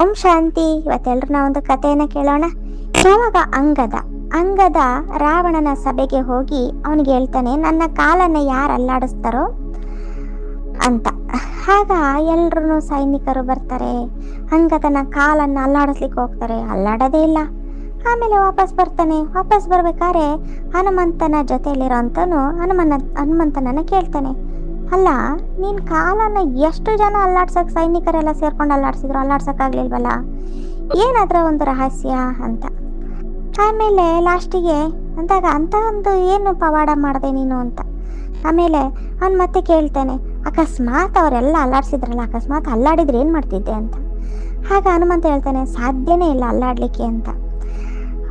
ಓಂ ಶಾಂತಿ. ಇವತ್ತೆಲ್ಲರನ್ನ ಒಂದು ಕಥೆಯನ್ನು ಕೇಳೋಣ. ಯಾವಾಗ ಅಂಗದ. ಅಂಗದ ರಾವಣನ ಸಭೆಗೆ ಹೋಗಿ ಅವನಿಗೆ ಹೇಳ್ತಾನೆ, ನನ್ನ ಕಾಲನ್ನ ಯಾರು ಅಲ್ಲಾಡಿಸ್ತಾರೋ ಅಂತ. ಆಗ ಎಲ್ಲರೂ ಸೈನಿಕರು ಬರ್ತಾರೆ. ಅಂಗದನ ಕಾಲನ್ನ ಅಲ್ಲಾಡಿಸ್ಲಿಕ್ಕೆ ಹೋಗ್ತಾರೆ. ಅಲ್ಲಾಡೋದೇ ಇಲ್ಲ. ಆಮೇಲೆ ವಾಪಸ್ ಬರ್ತಾನೆ. ವಾಪಸ್ ಬರ್ಬೇಕಾದ್ರೆ ಹನುಮಂತನ ಜೊತೆಯಲ್ಲಿರೋಂಥನು ಹನುಮನ, ಹನುಮಂತನನ್ನು ಕೇಳ್ತಾನೆ. ಅಲ್ಲ ನಿನ್ನ ಕಾಲನ್ನ ಎಷ್ಟು ಜನ ಅಲ್ಲಾಡ್ಸಕ್ ಸೈನಿಕರೆಲ್ಲ ಸೇರ್ಕೊಂಡು ಅಲ್ಲಾಡ್ಸಿದ್ರು? ಅಲ್ಲಾಡ್ಸಕ್ಕಾಗ್ಲಿಲ್ವಲ್ಲ? ಏನಾದ್ರ ಒಂದು ರಹಸ್ಯ ಅಂತ. ಆಮೇಲೆ ಲಾಸ್ಟಿಗೆ, ಅಂದಾಗ ಅಂತ ಒಂದು ಏನು ಪವಾಡ ಮಾಡಿದೆ ನೀನು ಅಂತ. ಆಮೇಲೆ ಅವ್ನು ಮತ್ತೆ ಕೇಳ್ತಾನೆ, ಅಕಸ್ಮಾತ್ ಅವರೆಲ್ಲ ಅಲ್ಲಾಡ್ಸಿದ್ರಲ್ಲ, ಅಕಸ್ಮಾತ್ ಅಲ್ಲಾಡಿದ್ರೆ ಏನು ಮಾಡ್ತಿದ್ದೆ? ಅಂತ. ಹಾಗ ಹನುಮಂತ ಹೇಳ್ತಾನೆ, ಸಾಧ್ಯನೇ ಇಲ್ಲ ಅಲ್ಲಾಡ್ಲಿಕ್ಕೆ ಅಂತ.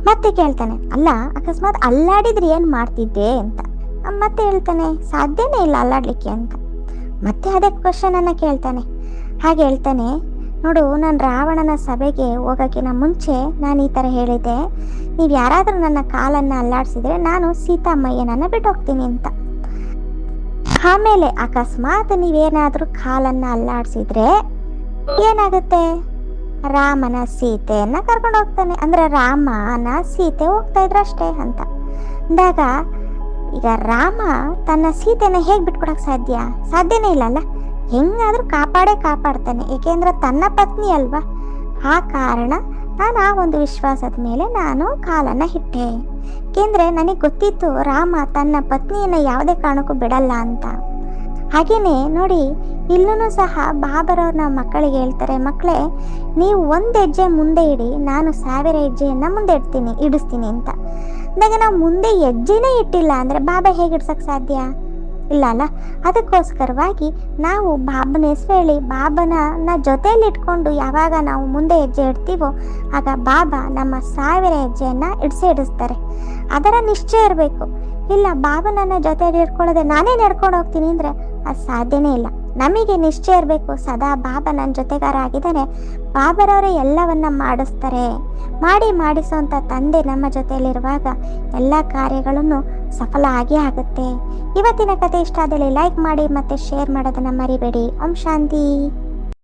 ಮತ್ತೆ ಕೇಳ್ತಾನೆ, ಅಲ್ಲ, ಅಕಸ್ಮಾತ್ ಅಲ್ಲಾಡಿದ್ರೆ ಏನು ಮಾಡ್ತಿದ್ದೆ? ಅಂತ. ಮತ್ತೆ ಹೇಳ್ತಾನೆ, ಸಾಧ್ಯನೇ ಇಲ್ಲ ಅಲ್ಲಾಡ್ಲಿಕ್ಕೆ ಅಂತ. ಮತ್ತೆ ಅದೇ ಕ್ವಶನ್ ಅನ್ನ ಕೇಳ್ತಾನೆ. ಹಾಗೆ ಹೇಳ್ತಾನೆ, ನೋಡು, ನಾನು ರಾವಣನ ಸಭೆಗೆ ಹೋಗೋಕ್ಕಿಂತ ಮುಂಚೆ ನಾನು ಈ ಥರ ಹೇಳಿದ್ದೆ. ನೀವು ಯಾರಾದರೂ ನನ್ನ ಕಾಲನ್ನು ಅಲ್ಲಾಡಿಸಿದ್ರೆ ನಾನು ಸೀತಾಮಯ್ಯನನ್ನು ಬಿಟ್ಟು ಹೋಗ್ತೀನಿ ಅಂತ. ಆಮೇಲೆ ಅಕಸ್ಮಾತ್ ನೀವೇನಾದರೂ ಕಾಲನ್ನು ಅಲ್ಲಾಡಿಸಿದ್ರೆ ಏನಾಗುತ್ತೆ? ರಾಮನ ಸೀತೆಯನ್ನು ಕರ್ಕೊಂಡು ಹೋಗ್ತಾನೆ ಅಂದರೆ ರಾಮನ ಸೀತೆ ಹೋಗ್ತಾ ಇದ್ರು ಅಷ್ಟೇ ಅಂತ. ಅಂದಾಗ ಈಗ ರಾಮ ತನ್ನ ಸೀತೆನ ಹೇಗೆ ಬಿಟ್ಕೊಡಕ್ ಸಾಧ್ಯ? ಸಾಧ್ಯನೇ ಇಲ್ಲ ಅಲ್ಲ ಹೆಂಗಾದ್ರೂ ಕಾಪಾಡೇ ಕಾಪಾಡ್ತಾನೆ, ಏಕೆಂದ್ರೆ ತನ್ನ ಪತ್ನಿ ಅಲ್ವಾ? ಆ ಕಾರಣ ನಾನು ಆ ಒಂದು ವಿಶ್ವಾಸದ ಮೇಲೆ ನಾನು ಕಾಲನ್ನ ಇಟ್ಟೆ. ಏಕೆಂದ್ರೆ ನನಗೆ ಗೊತ್ತಿತ್ತು ರಾಮ ತನ್ನ ಪತ್ನಿಯನ್ನ ಯಾವುದೇ ಕಾರಣಕ್ಕೂ ಬಿಡಲ್ಲ ಅಂತ. ಹಾಗೇನೆ ನೋಡಿ ಇಲ್ಲೂ ಸಹ ಬಾಬರವ್ರನ್ನ ಮಕ್ಕಳಿಗೆ ಹೇಳ್ತಾರೆ ಮಕ್ಕಳೇ ನೀವು ಒಂದು ಹೆಜ್ಜೆ ಮುಂದೆ ಇಡಿ, ನಾನು ಸಾವಿರ ಹೆಜ್ಜೆಯನ್ನು ಮುಂದೆ ಇಡ್ತೀನಿ, ಇಡಿಸ್ತೀನಿ ಅಂತ. ಅಂದಾಗ ನಾವು ಮುಂದೆ ಹೆಜ್ಜೆನೇ ಇಟ್ಟಿಲ್ಲ ಅಂದ್ರೆ ಬಾಬಾ ಹೇಗೆ ಸಾಧ್ಯ? ಇಲ್ಲ ಅಲ್ಲ, ಅದಕ್ಕೋಸ್ಕರವಾಗಿ ನಾವು ಬಾಬನ ಹೆಸರು ಹೇಳಿ ಬಾಬನ ನ ಜೊತೆಯಲ್ಲಿ ಇಟ್ಕೊಂಡು ಯಾವಾಗ ನಾವು ಮುಂದೆ ಹೆಜ್ಜೆ ಇಡ್ತೀವೋ, ಆಗ ಬಾಬಾ ನಮ್ಮ ಸಾವಿರ ಹೆಜ್ಜೆಯನ್ನ ಇಡಿಸಿ ಇಡಿಸ್ತಾರೆ. ಅದರ ನಿಶ್ಚಯ ಇರಬೇಕು. ಇಲ್ಲ ಬಾಬಾ ನನ್ನ ಜೊತೆಯಲ್ಲಿ ಇಟ್ಕೊಳ್ಳೋದೆ ನಾನೇ ನಡ್ಕೊಂಡು ಹೋಗ್ತೀನಿ ಅಂದರೆ ಅದು ಸಾಧ್ಯನೇ ಇಲ್ಲ. ನಮಗೆ ನಿಶ್ಚಯ ಇರಬೇಕು. ಸದಾ ಬಾಬಾ ನನ್ನ ಜೊತೆಗಾರ ಆಗಿದ್ದಾನೆ ಬಾಬರವರೇ ಎಲ್ಲವನ್ನ ಮಾಡಿಸ್ತಾರೆ. ಮಾಡಿ ಮಾಡಿಸುವಂಥ ತಂದೆ ನಮ್ಮ ಜೊತೆಯಲ್ಲಿರುವಾಗ ಎಲ್ಲ ಕಾರ್ಯಗಳನ್ನು ಸಫಲ ಆಗಿ ಆಗುತ್ತೆ. ಇವತ್ತಿನ ಕತೆ ಇಷ್ಟ ಆದಲ್ಲಿ ಲೈಕ್ ಮಾಡಿ ಮತ್ತೆ ಶೇರ್ ಮಾಡೋದನ್ನು ಮರಿಬೇಡಿ. ಓಂ ಶಾಂತಿ.